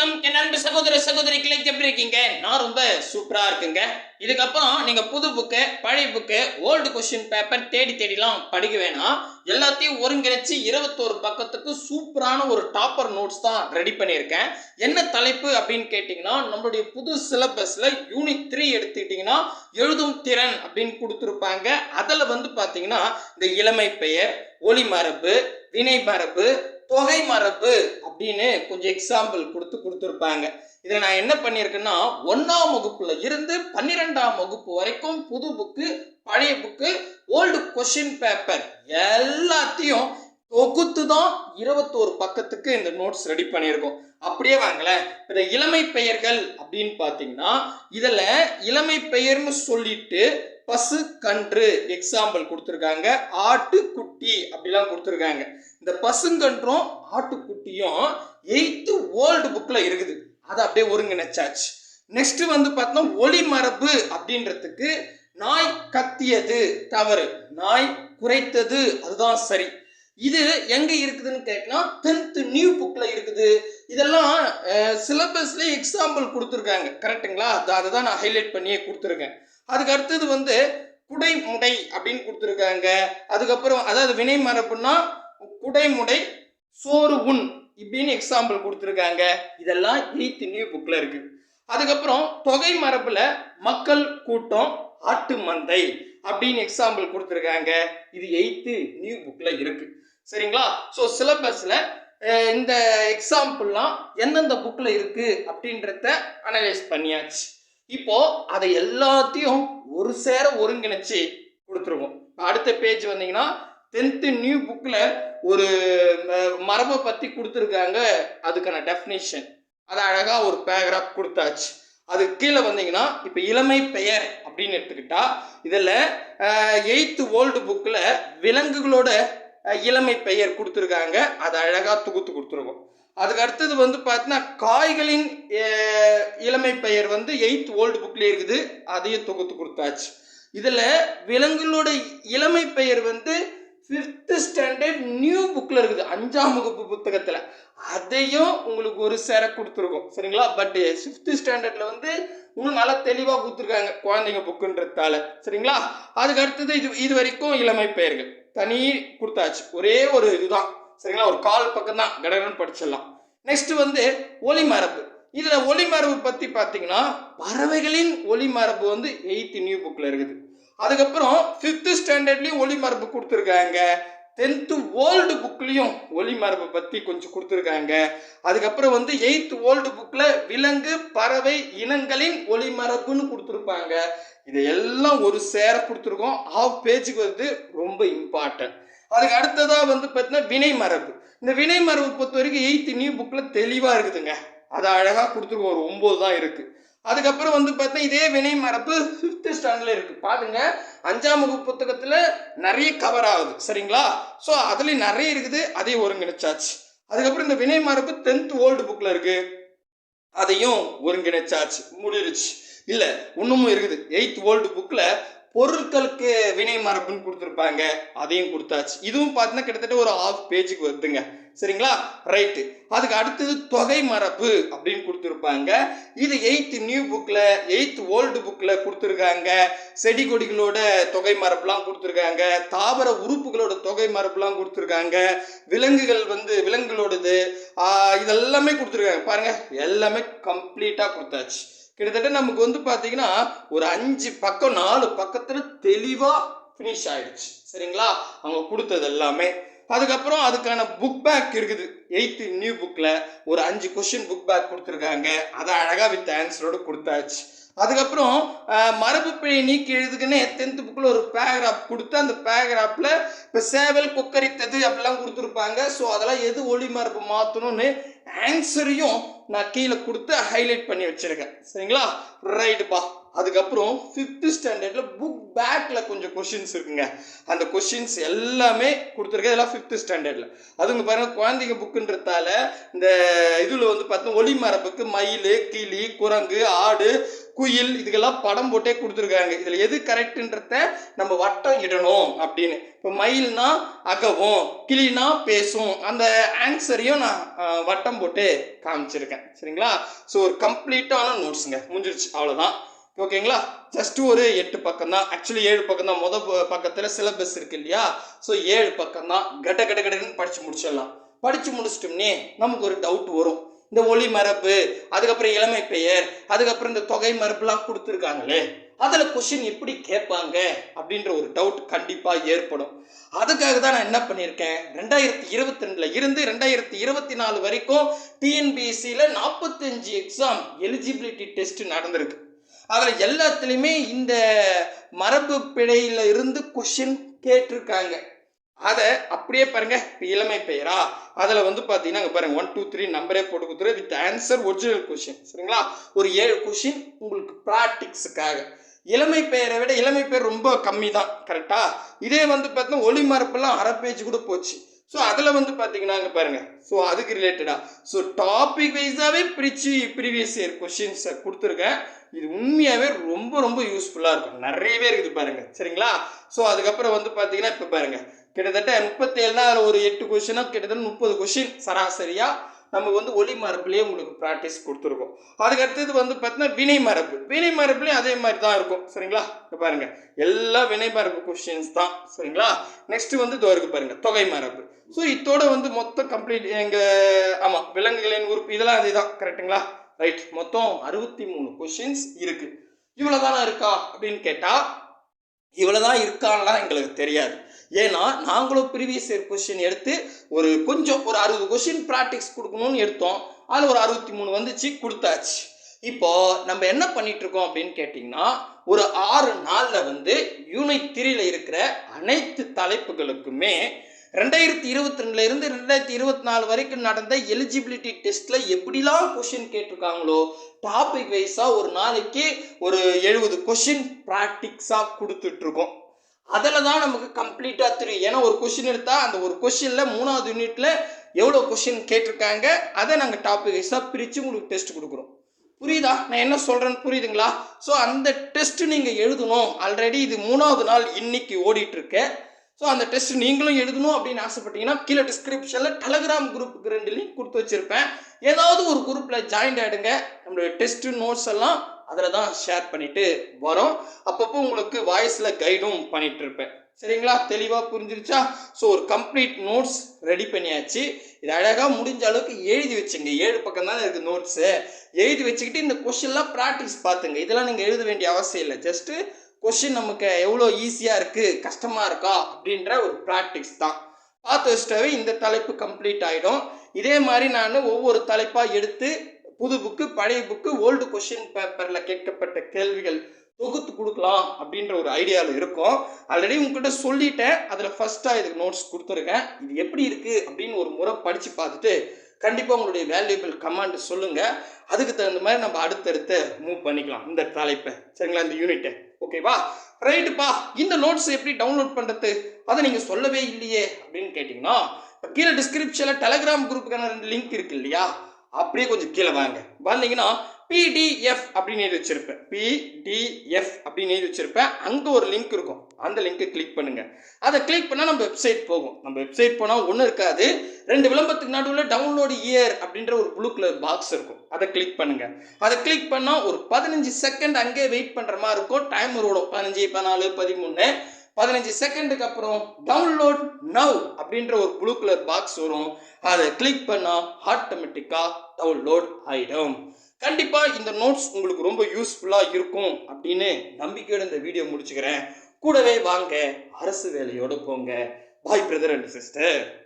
வணக்கம். என் அன்பு சகோதர சகோதரிகளை எப்படி இருக்கீங்க? நான் ரொம்ப சூப்பரா இருக்குங்க. இதுக்கப்புறம் நீங்க புது புக்கு பழைய புக்கு ஓல்டு கொஸ்டின் பேப்பர் தேடி தேடிலாம் படிக்க வேணாம். எல்லாத்தையும் ஒருங்கிணைச்சு இருபத்தோரு பக்கத்துக்கு சூப்பரான ஒரு டாப்பர் நோட்ஸ் தான் ரெடி பண்ணியிருக்கேன். என்ன தலைப்பு அப்படின்னு கேட்டிங்கன்னா நம்மளுடைய புது சிலபஸில் யூனிட் த்ரீ எடுத்துக்கிட்டிங்கன்னா எழுதும் திறன் அப்படின்னு கொடுத்துருப்பாங்க. அதில் வந்து பார்த்தீங்கன்னா இந்த இளமை பெயர் ஒளி மரபு வினை மரபு தொகை மரபு அப்படின்னு கொஞ்சம் எக்ஸாம்பிள் கொடுத்து கொடுத்துருப்பாங்க. இதில் நான் என்ன பண்ணியிருக்கேன்னா ஒன்றாம் வகுப்புல இருந்து பன்னிரெண்டாம் வகுப்பு வரைக்கும் புது புக்கு பழைய புக்கு ஓல்டு கொஷின் பேப்பர் எல்லாத்தையும் தொகுத்து தான் இருபத்தோரு பக்கத்துக்கு இந்த நோட்ஸ் ரெடி பண்ணியிருக்கோம். அப்படியே வாங்களேன். இந்த இளமை பெயர்கள் அப்படின்னு பார்த்தீங்கன்னா இதில் இளமை பெயர்னு சொல்லிட்டு பசு கன்று எக்ஸாம்பிள் கொடுத்துருக்காங்க. ஆட்டு குட்டி அப்படிலாம் கொடுத்துருக்காங்க. இந்த பசுங்கன்றும் ஆட்டுக்குட்டியும் எயித்து ஓல்டு புக்கில் இருக்குது. அதை அப்படியே ஒருங்கிணைச்சாச்சு. நெக்ஸ்ட் வந்து பார்த்தோம்னா ஒளி மரபு அப்படின்றதுக்கு நாய் கத்தியது தவறு. நாய் குறைத்தது அதுதான் சரி. இது எங்க இருக்குதுன்னு கேட்டா டென்த் நியூ புக்ல இருக்குது. இதெல்லாம் சிலபஸ்ல எக்ஸாம்பிள் கொடுத்துருக்காங்க. கரெக்ட்டுங்களா அது அதை தான் நான் ஹைலைட் பண்ணியே கொடுத்துருக்கேன். அதுக்கு அடுத்தது வந்து குடை முடை அப்படின்னு கொடுத்துருக்காங்க. அதுக்கப்புறம் அதாவது வினை மரபுன்னா குடைமுடை சோறு உண் இப்படின்னு எக்ஸாம்பிள் கொடுத்துருக்காங்க. இதெல்லாம் எயித்து நியூ புக்கில் இருக்குது அதுக்கப்புறம் தொகை மரபில் மக்கள் கூட்டம் ஆட்டு மந்தை அப்படின்னு எக்ஸாம்பிள் கொடுத்துருக்காங்க. இது எயித்து நியூ புக்கில் இருக்குது சரிங்களா? ஸோ சிலபஸில் இந்த எக்ஸாம்பிள்லாம் எந்தெந்த புக்கில் இருக்குது அப்படின்றத அனலைஸ் பண்ணியாச்சு. இப்போ அதை எல்லாத்தையும் ஒரு சேர ஒருங்கிணைச்சு கொடுத்துருவோம். அடுத்த பேஜ் வந்தீங்கன்னா டென்த்து நியூ புக்கில் ஒரு மரபை பற்றி கொடுத்துருக்காங்க. அதுக்கான டெஃபினேஷன் அது அழகாக ஒரு பேராகிராஃப் கொடுத்தாச்சு. அது கீழே வந்தீங்கன்னா இப்போ இளமை பெயர் அப்படின்னு எடுத்துக்கிட்டா இதில் எயித்து ஓல்டு புக்கில் விலங்குகளோட இளமை பெயர் கொடுத்துருக்காங்க. அதை அழகாக தொகுத்து கொடுத்துருக்கோம் அதுக்கு அடுத்தது வந்து பார்த்தீங்கன்னா காய்களின் இளமை பெயர் வந்து எயித் ஓல்டு புக்லேயே இருக்குது. அதையும் தொகுத்து கொடுத்தாச்சு. இதில் விலங்குகளோட இளமை பெயர் வந்து ஃபிஃப்த்து ஸ்டாண்டர்ட் நியூ புக்கில் இருக்குது. அஞ்சாம் வகுப்பு புத்தகத்தில். அதையும் உங்களுக்கு ஒரு சேர கொடுத்துருக்கோம். சரிங்களா? பட் ஃபிஃப்த்து ஸ்டாண்டர்டில் வந்து இன்னும் நல்லா தெளிவாக கொடுத்துருக்காங்க குழந்தைங்க புக்குன்றதால சரிங்களா? அதுக்கு அடுத்தது இது இது வரைக்கும் இளமை பெயர்கள். தனி கொடுத்தாச்சு. ஒரே ஒரு இதுதான். சரிங்களா? ஒரு கால் பக்கம் தான் கடகடன் படிச்சிடலாம். நெக்ஸ்ட் வந்து ஒளி மரபு இதில் ஒளிமரபு பற்றி பார்த்தீங்கன்னா பறவைகளின் ஒளி மரபு வந்து எயித்து நியூ புக்கில் இருக்குது. அதுக்கப்புறம் ஃபிஃப்த்து ஸ்டாண்டர்ட்லேயும் ஒளிமரபு கொடுத்துருக்காங்க. டென்த்து ஓல்டு புக்லேயும் ஒளிமரபை பற்றி கொஞ்சம் கொடுத்துருக்காங்க. அதுக்கப்புறம் வந்து எயித்து ஓல்டு புக்கில் விலங்கு பறவை இனங்களின் ஒளி மரபுன்னு கொடுத்துருப்பாங்க. இதையெல்லாம் ஒரு சேர கொடுத்துருக்கோம். ஆஃப் பேஜுக்கு வந்து ரொம்ப இம்பார்ட்டன்ட் அதுக்கு அடுத்ததாக வந்து பார்த்தீங்கன்னா வினை மரபு. இந்த வினை மரபு பொறுத்த வரைக்கும் எயித்து நியூ புக்கில் தெளிவாக இருக்குதுங்க. அது அழகாக கொடுத்துருக்கோம். ஒரு ஒம்பது தான் இருக்குது அதுக்கப்புறம் வந்து பார்த்தா இதே வினை மரபு ஃபிஃப்த்து ஸ்டாண்டர்டில் இருக்குது பாருங்க. அஞ்சாம் வகுப்பு புத்தகத்தில் நிறைய கவர் ஆகுது. சரிங்களா? ஸோ அதுலேயும் நிறைய இருக்குது. அதையும் ஒருங்கிணைச்சாச்சு. அதுக்கப்புறம் இந்த வினை மரபு டென்த் ஓல்டு புக்கில் இருக்குது அதையும் ஒருங்கிணைச்சாச்சு. முடிஞ்சிருச்சு. இல்லை இன்னமும் இருக்குது. எயித் ஓல்டு புக்கில் பொருட்களுக்கு வினை மரபுன்னு கொடுத்துருப்பாங்க. அதையும் கொடுத்தாச்சு. இதுவும் பார்த்தீங்கன்னா கிட்டத்தட்ட ஒரு ஆஃப் பேஜுக்கு வருதுங்க. சரிங்களா? ரைட்டு அதுக்கு அடுத்தது தொகை மரபு அப்படின்னு கொடுத்துருப்பாங்க. இது எயித்து நியூ புக்கில் எயித்து ஓல்டு புக்கில் கொடுத்துருக்காங்க. செடி கொடிகளோட தொகை மரபுலாம் கொடுத்துருக்காங்க. தாவர உறுப்புகளோட தொகை மரபுலாம் கொடுத்துருக்காங்க. விலங்குகள் வந்து விலங்குகளோடது. இதெல்லாமே கொடுத்துருக்காங்க. பாருங்கள் எல்லாமே கம்ப்ளீட்டாக கொடுத்தாச்சு. கிட்டத்தட்ட நமக்கு வந்து பார்த்தீங்கன்னா ஒரு அஞ்சு பக்கம் நாலு பக்கத்தில் தெளிவாக ஃபினிஷ் ஆயிடுச்சு. சரிங்களா? அவங்க கொடுத்தது எல்லாமே. அதுக்கப்புறம் அதுக்கான புக் பேக் இருக்குது. எயித்து நியூ புக்கில் ஒரு அஞ்சு கொஷின் புக் பேக் கொடுத்துருக்காங்க. அதை அழகாக வித் ஆன்சரோடு கொடுத்தாச்சு. அதுக்கப்புறம் மரபு பிழை நீக்கி எழுதுக்குன்னு டென்த்து புக்கில் ஒரு பேராகிராஃப் கொடுத்து அந்த பேராகிராஃபில் இப்போ சேவல் கொக்கரித்தது அப்படிலாம் கொடுத்துருப்பாங்க. ஸோ அதெல்லாம் எது ஒளி மரபு மாற்றணும்னு ஆன்சரையும் நான் கீழே கொடுத்து ஹைலைட் பண்ணி வச்சுருக்கேன். சரிங்களா? ரைட்டுப்பா அதுக்கப்புறம் ஃபிஃப்த்து ஸ்டாண்டர்டில் புக் பேக்கில் கொஞ்சம் கொஷின்ஸ் இருக்குங்க. அந்த கொஷின்ஸ் எல்லாமே கொடுத்துருக்கேன். இதெல்லாம் ஃபிஃப்த்து ஸ்டாண்டர்டில் அதுங்க பாருங்கள் குழந்தைங்க புக்குன்றதால இந்த இதில் வந்து பார்த்தோம்னா ஒளிமரப்புக்கு மயில் கிளி குரங்கு ஆடு குயில் இதுக்கெல்லாம் படம் போட்டே கொடுத்துருக்காங்க. இதில் எது கரெக்டுன்றத நம்ம வட்டம் இடணும் அப்படின்னு. இப்போ மயில்னா அகவும் கிளினா பேசும். அந்த ஆன்சரையும் நான் வட்டம் போட்டு காமிச்சிருக்கேன். சரிங்களா? ஸோ ஒரு கம்ப்ளீட்டான நோட்ஸுங்க முடிஞ்சிருச்சு. அவ்வளோதான் ஓகேங்களா ஜஸ்ட் ஒரு எட்டு பக்கம் தான். ஆக்சுவலி ஏழு பக்கம் தான். மொதல் பக்கத்தில் சிலபஸ் இருக்கு இல்லையா? ஸோ ஏழு பக்கம் தான். கட்ட கட்ட கடன்னு படித்து முடிச்சிடலாம். படித்து முடிச்சிட்டோம்னே நமக்கு ஒரு டவுட் வரும். இந்த ஒளி மரபு அதுக்கப்புறம் இளமை பெயர் அதுக்கப்புறம் இந்த தொகை மரபுலாம் கொடுத்துருக்காங்களே அதில் கொஷின் எப்படி கேட்பாங்க அப்படின்ற ஒரு டவுட் கண்டிப்பாக ஏற்படும். அதுக்காக தான் நான் என்ன பண்ணியிருக்கேன்? ரெண்டாயிரத்தி இருபத்தி ரெண்டில் இருந்து ரெண்டாயிரத்தி இருபத்தி நாலு வரைக்கும் டிஎன்பிஎஸ்சியில் நாற்பத்தஞ்சு எக்ஸாம் எலிஜிபிலிட்டி டெஸ்ட் நடந்திருக்கு. அதில் எல்லாத்துலேயுமே இந்த மரபு பிழையில இருந்து கொஷின் கேட்டிருக்காங்க. அதை அப்படியே பாருங்க இளமை பெயரா? அதில் வந்து பார்த்தீங்கன்னா அங்கே பாருங்க ஒன் டூ த்ரீ நம்பரே போட்டு கொடுத்துரு வித் ஆன்சர் ஒரிஜினல் கொஷின் சரிங்களா? ஒரு ஏழு கொஷின் உங்களுக்கு ப்ராக்டிக்ஸுக்காக இளமை பெயரை விட இளமை பெயர் ரொம்ப கம்மி தான் கரெக்டாக இதே வந்து பார்த்தீங்கன்னா ஒளி மரப்பெல்லாம் அரை பேஜ் கூட போச்சு. ஸோ அதில் வந்து பார்த்தீங்கன்னா அங்கே பாருங்க. ஸோ அதுக்கு ரிலேட்டடாக ஸோ டாபிக் வைஸாகவே பிரித்து ப்ரீவியஸ் இயர் கொஷின்ஸை கொடுத்துருக்கேன். இது உண்மையாகவே ரொம்ப ரொம்ப யூஸ்ஃபுல்லாக இருக்கும். நிறையவே இருக்குது பாருங்கள் சரிங்களா? ஸோ அதுக்கப்புறம் வந்து பார்த்தீங்கன்னா இப்போ பாருங்க. கிட்டத்தட்ட முப்பத்தேழுனா அதில் ஒரு எட்டு கொஷினா கிட்டத்தட்ட முப்பது கொஷின் சராசரியாக நம்ம வந்து ஒளி மரபுலேயே உங்களுக்கு ப்ராக்டிஸ் கொடுத்துருக்கோம். அதுக்கு அடுத்தது வந்து பார்த்தீங்கன்னா வினை மரபு. வினை மரபுலேயும் அதே மாதிரி தான் இருக்கும். சரிங்களா? இப்போ பாருங்க. எல்லா வினை மரபு கொஷின்ஸ் தான். சரிங்களா? நெக்ஸ்ட் வந்து இதோ இருக்கு பாருங்க. தொகை மரபு. ஸோ இதோட வந்து மொத்தம் கம்ப்ளீட் எங்கள் ஆமாம் விலங்குகளின் உறுப்பு இதெல்லாம் அதே தான் கரெக்டுங்களா ரைட் மொத்தம் அறுபத்தி மூணு கொஷின்ஸ் இருக்கு. இவ்வளோதானா இருக்கா? அப்படின்னு கேட்டால் இவ்வளோதான் இருக்கான்லாம் எங்களுக்கு தெரியாது. ஏன்னா நாங்களும் ப்ரீவியஸ் இயர் கொஷின் எடுத்து ஒரு கொஞ்சம் ஒரு அறுபது கொஷின் ப்ராக்டிக்ஸ் கொடுக்கணும்னு எடுத்தோம். அதில் ஒரு அறுபத்தி மூணு வந்துச்சு கொடுத்தாச்சு. இப்போ நம்ம என்ன பண்ணிட்டு இருக்கோம் அப்படின்னு கேட்டிங்கன்னா ஒரு ஆறு நாளில் வந்து யூனிட் த்ரீல இருக்கிற அனைத்து தலைப்புகளுக்குமே ரெண்டாயிரத்தி இருபத்தி ரெண்டுல இருந்து ரெண்டாயிரத்தி இருபத்தி நாலு வரைக்கும் நடந்த எலிஜிபிலிட்டி டெஸ்ட்ல எப்படிலாம் கொஷின் கேட்டிருக்காங்களோ டாபிக் வைஸாக ஒரு நாளைக்கு ஒரு எழுபது கொஷின் ப்ராக்டிக்ஸாக கொடுத்துட்டு இருக்கோம் அதில் தான் நமக்கு கம்ப்ளீட்டாக தெரியும். ஏன்னா ஒரு கொஷின் எடுத்தால் அந்த ஒரு கொஷினில் மூணாவது யூனிட்டில் எவ்வளோ கொஷின் கேட்டிருக்காங்க அதை நாங்கள் டாபிக் வைஸாக பிரித்து உங்களுக்கு டெஸ்ட் கொடுக்குறோம். புரியுதா? நான் என்ன சொல்கிறேன்னு புரியுதுங்களா? ஸோ அந்த டெஸ்ட்டு நீங்கள் எழுதணும். ஆல்ரெடி இது மூணாவது நாள் இன்னைக்கு ஓடிட்டு ஸோ அந்த டெஸ்ட் நீங்களும் எழுதணும் அப்படின்னு ஆசைப்பட்டீங்கன்னா கீழே டிஸ்கிரிப்ஷனில் டெலகிராம் குரூப்புக்கு ரெண்டு லிங்க் கொடுத்து வச்சுருப்பேன். ஏதாவது ஒரு குரூப்பில் ஜாயின் ஆகிடுங்க நம்மளுடைய டெஸ்ட்டு நோட்ஸ் எல்லாம் அதில் தான் ஷேர் பண்ணிட்டு வரோம். அப்பப்போ உங்களுக்கு வாய்ஸில் கைடும் பண்ணிட்டு இருப்பேன். சரிங்களா? தெளிவாக புரிஞ்சிருச்சா? ஸோ ஒரு கம்ப்ளீட் நோட்ஸ் ரெடி பண்ணியாச்சு. இது அழகாக முடிஞ்ச அளவுக்கு எழுதி வச்சுங்க. ஏழு பக்கம் தான் இருக்குது நோட்ஸு எழுதி வச்சுக்கிட்டு இந்த கொஷின்லாம் ப்ராக்டிஸ் பார்த்துங்க இதெல்லாம் நீங்கள் எழுத வேண்டிய அவசியம் இல்லை. ஜஸ்ட்டு கொஷின் நமக்கு எவ்வளோ ஈஸியாக இருக்குது கஷ்டமாக இருக்கா அப்படின்ற ஒரு ப்ராக்டிஸ் தான். பார்த்து வச்சிட்டாவே இந்த தலைப்பு கம்ப்ளீட் ஆகிடும் இதே மாதிரி நான் ஒவ்வொரு தலைப்பாக எடுத்து புது புக்கு பழைய புக்கு ஓல்டு கொஷின் பேப்பரில் கேட்கப்பட்ட கேள்விகள் தொகுத்து கொடுக்கலாம் அப்படின்ற ஒரு ஐடியாவில் இருக்கும். ஆல்ரெடி உங்ககிட்ட சொல்லிட்டேன். அதில் ஃபஸ்ட்டாக இதுக்கு நோட்ஸ் கொடுத்துருக்கேன். இது எப்படி இருக்குது அப்படின்னு ஒரு முறை படித்து பார்த்துட்டு கண்டிப்பாக உங்களுடைய வேல்யூபிள் கமாண்ட் சொல்லுங்கள் அதுக்கு தகுந்த மாதிரி நம்ம அடுத்தடுத்து மூவ் பண்ணிக்கலாம். இந்த தலைப்பை. சரிங்களா? இந்த யூனிட்டை ஓகேவா ரைட்டுப்பா இந்த நோட்ஸ் எப்படி டவுன்லோட் பண்ணுறது அதை நீங்கள் சொல்லவே இல்லையே அப்படின்னு கேட்டிங்கன்னா இப்போ கீழே டிஸ்கிரிப்ஷனில் டெலகிராம் குரூப்புக்கான ரெண்டு லிங்க் இருக்கு இல்லையா? அப்படியே கொஞ்சம் கீழே வாங்க. வந்தீங்கன்னா பிடிஎஃப் அப்படின்னு எழுதி வச்சிருப்பேன். பிடிஎஃப் அப்படின்னு எழுதி வச்சிருப்பேன். அங்கே ஒரு லிங்க் இருக்கும். அந்த லிங்க்கை கிளிக் பண்ணுங்கள் அதை கிளிக் பண்ணால் நம்ம வெப்சைட் போகும். நம்ம வெப்சைட் போனால் ஒன்றும் இருக்காது. ரெண்டு விளம்பரத்துக்கு நடுவில் டவுன்லோடு இயர் அப்படின்ற ஒரு ப்ளூ கலர் பாக்ஸ் இருக்கும். அதை கிளிக் பண்ணுங்கள் அதை கிளிக் பண்ணால் ஒரு பதினஞ்சு செகண்ட் அங்கே வெயிட் பண்ணுற மாதிரி இருக்கும். டைம் ஓடும். பதினஞ்சு பதினாலு பதிமூணு. பதினஞ்சு செகண்டுக்கு அப்புறம் டவுன்லோட் நவ் அப்படின்ற ஒரு ப்ளூ கலர் பாக்ஸ் வரும். அதை கிளிக் பண்ணால் ஆட்டோமேட்டிக்காக டவுன்லோட் ஆகிடும் கண்டிப்பாக இந்த நோட்ஸ் உங்களுக்கு ரொம்ப யூஸ்ஃபுல்லாக இருக்கும் அப்படின்னு நம்பிக்கையோட இந்த வீடியோ முடிச்சுக்கிறேன். கூடவே வாங்க அரசு வேலையோடு போங்க. பாய் பிரதர் அண்ட் சிஸ்டர்